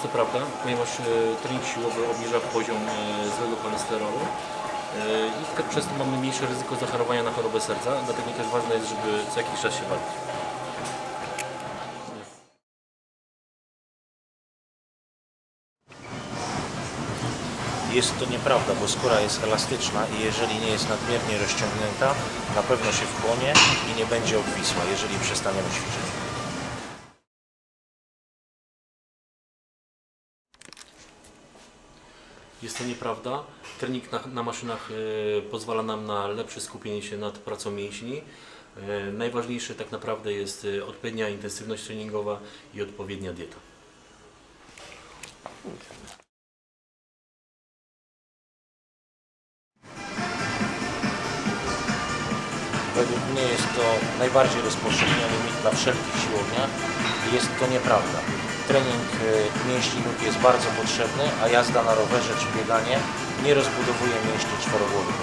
jest to prawda, ponieważ e, trening siłowy obniża poziom e, złego cholesterolu e, i tak przez to mamy mniejsze ryzyko zachorowania na chorobę serca, dlatego też ważne jest, żeby co jakiś czas się ważyć. Jest to nieprawda, bo skóra jest elastyczna i jeżeli nie jest nadmiernie rozciągnięta, na pewno się wchłonie i nie będzie obwisła, jeżeli przestaniemy ćwiczyć. Jest to nieprawda. Trening na, na maszynach e, pozwala nam na lepsze skupienie się nad pracą mięśni. E, najważniejsze tak naprawdę jest e, odpowiednia intensywność treningowa i odpowiednia dieta. Według mnie jest to najbardziej rozpowszechniony mit na wszelkich siłowniach jest to nieprawda. Trening y, mięśni nóg jest bardzo potrzebny, a jazda na rowerze czy bieganie nie rozbudowuje mięśni czworogłowych.